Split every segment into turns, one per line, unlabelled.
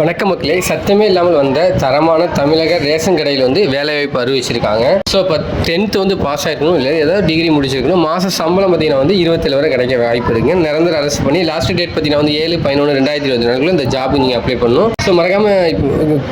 வணக்க மக்களே. சத்தமே இல்லாமல் வந்த தரமான தமிழக ரேஷன் கடையில் வந்து வேலைவாய்ப்பு அறிவிச்சிருக்காங்க. ஸோ இப்போ டென்த்து வந்து பாஸ் ஆகிருக்கணும் இல்லை ஏதாவது டிகிரி முடிச்சிருக்கணும் மாத சம்பளம் பார்த்தீங்கன்னா வந்து இருபத்தேழு வரை கிடைக்க வாய்ப்பு இருக்குங்க நிரந்தர அரசு பண்ணி லாஸ்ட் டேட் பார்த்தீங்கன்னா வந்து ஏழு பதினொன்று ரெண்டாயிரத்தி இருபத்தி நாலுக்குள்ள இந்த ஜாப் நீங்கள் அப்ளை பண்ணணும். ஸோ மறக்காமல்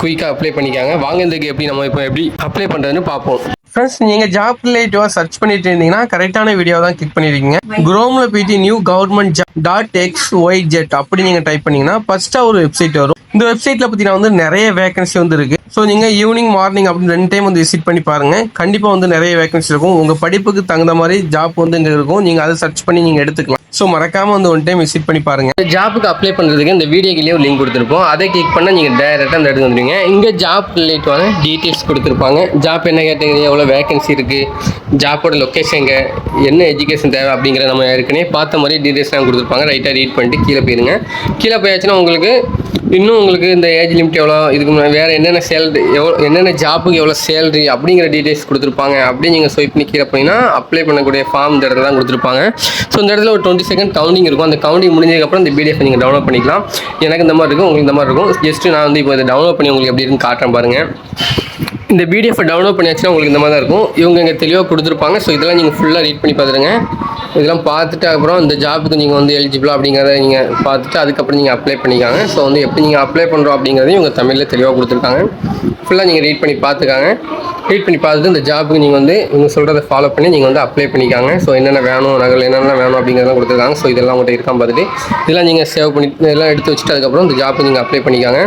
குயிக்காக அப்ளை பண்ணிக்காங்க. வாங்க இதுக்கு எப்படி நம்ம இப்போ எப்படி அப்ளை பண்ணுறதுன்னு பார்ப்போம். ஃப்ரெண்ட்ஸ் நீங்கள் ஜாப் ரிலேட்டிவாக சர்ச் பண்ணிட்டு இருந்தீங்கன்னா கரெக்டான வீடியோ தான் கிளிக் பண்ணியிருக்கீங்க குரோமில் போயிட்டு new government job dot X Y Z அப்படி நீங்கள் டைப் பண்ணீங்கன்னா ஃபஸ்ட்டாக ஒரு வெப்சைட் வரும். இந்த வெப்சைட்டில் பார்த்தீங்கன்னா வந்து நிறைய வேகன்சி வந்து இருக்கு. ஸோ நீங்கள் ஈவினிங் மார்னிங் அப்படின்னு ரெண்டு டைம் வந்து விசிட் பண்ணி பாருங்க. கண்டிப்பாக வந்து நிறைய வேகன்சி இருக்கும். உங்கள் படிப்புக்கு தகுந்த மாதிரி ஜாப் வந்து இங்கே இருக்கும். நீங்கள் அதை சர்ச் பண்ணி நீங்கள் எடுத்துக்கலாம். ஸோ மறக்காம வந்து ஒன் டைம் விசிட் பண்ணி பாருங்க. இந்த ஜாப்புக்கு அப்ளை பண்ணுறதுக்கு இந்த வீடியோக்கிலேயே ஒரு லிங்க் கொடுத்துருப்போம். அதை கிளிக் பண்ணால் நீங்கள் டேரெக்டாக அந்த இடத்துக்கு வந்துடுவீங்க இங்கே ஜாப் ரிலேட்டிவான டீட்டெயில்ஸ் கொடுத்துருப்பாங்க. ஜாப் என்ன கேட்டீங்க? எவ்வளோ வேகன்சி இருக்குது ஜாப்போட லொக்கேஷன் எங்கே? என்ன எஜுகேஷன் தேவை அப்படிங்கிற நம்ம ஏற்கனவே பார்த்த மாதிரி டீட்டெயில்ஸ்லாம் கொடுத்துருப்பாங்க. ரைட்டாக ரீட் பண்ணிட்டு கீழே போயிருங்க. கீழே போயாச்சுன்னா உங்களுக்கு இன்னும் உங்களுக்கு இந்த ஏஜ் லிமிட் எவ்வளோ? இதுக்கு வேறு என்னென்ன சேலரி எவ்வளோ என்னென்ன ஜாப்புக்கு எவ்வளோ சேலரி அப்படிங்கிற டீட்டெயில்ஸ் கொடுத்துருப்பாங்க அப்படி நீங்கள் ஸ்வைப் பண்ணி கீழே போனீங்கன்னா அப்ளை பண்ணக்கூடிய ஃபார்ம் இந்த இடத்துல தான் கொடுத்துருப்பாங்க. ஸோ இந்த இடத்துல ஒரு டுவெண்ட்டி செகண்ட் கவுண்டிங் இருக்கும். அந்த கவுண்டிங் முடிஞ்சதுக்கப்புறம் இந்த பிடிஎஃப் நீங்கள் டவுன்லோட் பண்ணிக்கலாம். எனக்கு இந்த மாதிரி இருக்கும் உங்களுக்கு இந்த மாதிரி இருக்கும். ஜஸ்ட்டு நான் வந்து இப்போ இதை டவுன்லோட் பண்ணி உங்களுக்கு எப்படி இருக்குன்னு காட்டுறேன் பாருங்கள் இந்த பிடிஎஃப் டவுன்லோட் பண்ணியாச்சுன்னா உங்களுக்கு இந்த மாதிரி தான் இருக்கும். இவங்க இங்கே தெளிவாக கொடுத்துருப்பாங்க. ஸோ இதெல்லாம் நீங்கள் ஃபுல்லாக ரீட் பண்ணி பார்த்துருங்க இதெல்லாம் பார்த்துட்டு அப்புறம் இந்த ஜாப்புக்கு நீங்கள் வந்து எலிஜிபிளா அப்படிங்கிறத நீங்கள் பார்த்துட்டு அதுக்கப்புறம் நீங்கள் அப்ளை பண்ணிக்காங்க. ஸோ வந்து எப்படி நீங்கள் அப்ளை பண்ணுறோம் அப்படிங்கிறதையும் இவங்க தமிழில் தெளிவாக கொடுத்துருக்காங்க. ஃபுல்லாக நீங்கள் ரீட் பண்ணி பார்த்துக்காங்க. ரீட் பண்ணி பார்த்துட்டு இந்த ஜாப்புக்கு நீங்கள் வந்து இவங்க சொல்கிறத ஃபாலோ பண்ணி நீங்கள் வந்து அப்ளை பண்ணிக்காங்க. ஸோ என்னென்ன வேணும் நகல் என்னென்ன வேணும் அப்படிங்கிறதெல்லாம் கொடுத்துருக்காங்க. ஸோ இதெல்லாம் உங்கள்கிட்ட இருக்கான் பார்த்துட்டு. இதெல்லாம் நீங்கள் சேவ் பண்ணி இதெல்லாம் எடுத்து வச்சுட்டு அதுக்கப்புறம் இந்த ஜாப்புக்கு நீங்கள் அப்ளை பண்ணிக்காங்க.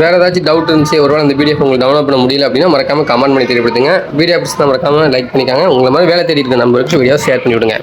வேறு ஏதாச்சும் டவுட் இருந்துச்சு ஒருவேளை அந்த பிடிஎஃப் உங்களுக்கு டவுன்லோட் பண்ண முடியல அப்படின்னா மறக்காமல் கமெண்ட் பண்ணி தெரியப்படுத்துங்க. வீடியோ பிடிச்சா மறக்காமல் லைக் பண்ணிக்காங்க. உங்களை மாதிரி வேலை தேடி இருக்க நம்பருக்கு வீடியோ ஷேர் பண்ணி விடுங்க.